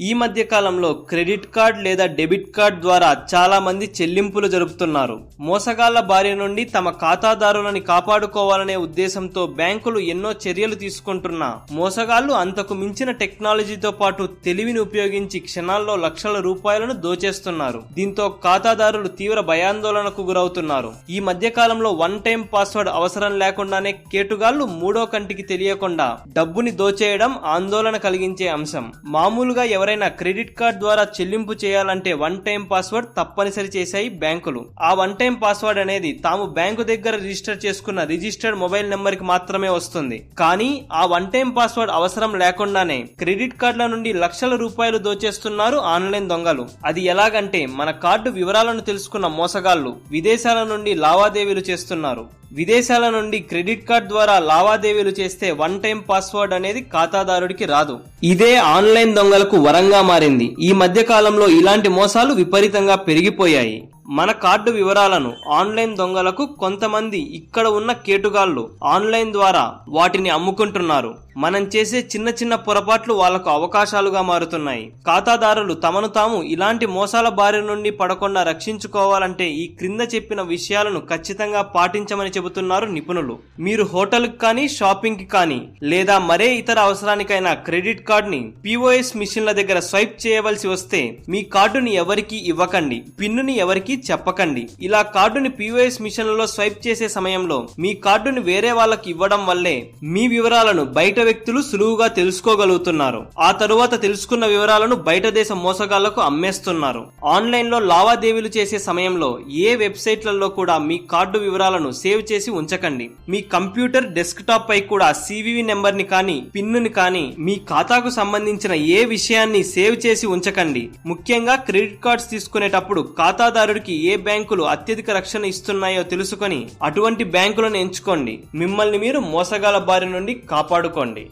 ఈ మధ్య కాలంలో క్రెడిట్ కార్డ్ లేదా డెబిట్ కార్డ్ ద్వారా చాలా మంది చెల్లింపులు జరుపుతున్నారు. మోసగాళ్ళ బారి నుండి తమ ఖాతాదారులని కాపాడుకోవాలనే ఉద్దేశంతో బ్యాంకులు ఎన్నో చర్యలు తీసుకుంటున్నా. మోసగాళ్ళు అంతకు మించిన టెక్నాలజీతో పాటు తెలివిని ఉపయోగించి క్షణాల్లో లక్షల రూపాయలను దోచేస్తున్నారు. దీంతో ఖాతాదారులు తీవ్ర భయాందోళనకు గురవుతున్నారు. ఈ మధ్య కాలంలో వన్ టైం పాస్వర్డ్ అవసరం లేకుండానే కేటుగాళ్ళు మూడో కంటికి తెలియకుండా డబ్బుని దోచేయడం ఆందోళన కలిగించే అంశం. మామూలుగా ఎవరైనా క్రెడిట్ కార్డ్ ద్వారా చెల్లింపు చేయాలంటే వన్ టైం పాస్వర్డ్ తప్పనిసరి చేశాయి బ్యాంకులు. ఆ వన్ టైం పాస్వర్డ్ అనేది తాము బ్యాంకు దగ్గర రిజిస్టర్ చేసుకున్న రిజిస్టర్డ్ మొబైల్ నెంబర్కి మాత్రమే వస్తుంది. కానీ ఆ వన్ టైం పాస్వర్డ్ అవసరం లేకుండానే క్రెడిట్ కార్డుల నుండి లక్షల రూపాయలు దోచేస్తున్నారు ఆన్లైన్ దొంగలు. అది ఎలాగంటే మన కార్డు వివరాలను తెలుసుకున్న మోసగాళ్ళు విదేశాల నుండి లావాదేవీలు చేస్తున్నారు. విదేశాల నుండి క్రెడిట్ కార్డ్ ద్వారా లావాదేవీలు చేస్తే వన్ టైం పాస్వర్డ్ అనేది ఖాతాదారుడికి రాదు. ఇదే ఆన్లైన్ దొంగలకు వరంగా మారింది. ఈ మధ్య కాలంలో ఇలాంటి మోసాలు విపరీతంగా పెరిగిపోయాయి. మన కార్డు వివరాలను ఆన్లైన్ దొంగలకు కొంతమంది ఇక్కడ ఉన్న కేటుగాళ్ళు ఆన్లైన్ ద్వారా వాటిని అమ్ముకుంటున్నారు. మనం చేసే చిన్న చిన్న పొరపాట్లు వాళ్ళకు అవకాశాలుగా మారుతున్నాయి. ఖాతాదారులు తమను తాము ఇలాంటి మోసాల బారి నుండి పడకుండా రక్షించుకోవాలంటే ఈ క్రింద చెప్పిన విషయాలను ఖచ్చితంగా పాటించమని చెబుతున్నారు నిపుణులు. మీరు హోటల్కి కానీ షాపింగ్కి కానీ లేదా మరే ఇతర అవసరానికైనా క్రెడిట్ కార్డుని పిఓఎస్ మిషన్ల దగ్గర స్వైప్ చేయవలసి వస్తే మీ కార్డుని ఎవరికీ ఇవ్వకండి. పిన్నుని ఎవరికి చెప్పకండి. ఇలా కార్డుని పిఓఎస్ మిషన్లలో స్వైప్ చేసే సమయంలో మీ కార్డుని వేరే వాళ్ళకి ఇవ్వడం వల్లే మీ వివరాలను బయట వ్యక్తులు సులువుగా తెలుసుకోగలుగుతున్నారు. ఆ తరువాత తెలుసుకున్న వివరాలను బయట దేశ మోసగాళ్ళకు అమ్మేస్తున్నారు. ఆన్లైన్లో లావాదేవీలు చేసే సమయంలో ఏ వెబ్సైట్లలో కూడా మీ కార్డు వివరాలను సేవ్ చేసి ఉంచకండి. మీ కంప్యూటర్ డెస్క్టాప్ పై కూడా సివివి నెంబర్ని కానీ పిన్నుని కానీ మీ ఖాతాకు సంబంధించిన ఏ విషయాన్ని సేవ్ చేసి ఉంచకండి. ముఖ్యంగా క్రెడిట్ కార్డ్స్ తీసుకునేటప్పుడు ఖాతాదారుడికి ఏ బ్యాంకులు అత్యధిక రక్షణ ఇస్తున్నాయో తెలుసుకొని అటువంటి బ్యాంకులను ఎంచుకోండి. మిమ్మల్ని మీరు మోసగాల బారి నుండి కాపాడుకోండి.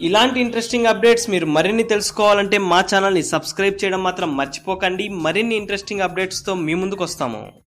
ఇలాంటి ఇంట్రెస్టింగ్ అప్డేట్స్ మీరు మరిన్ని తెలుసుకోవాలంటే మా ఛానల్ని సబ్స్క్రైబ్ చేయడం మాత్రం మర్చిపోకండి. మరిన్ని ఇంట్రెస్టింగ్ అప్డేట్స్తో మీ ముందుకు వస్తాము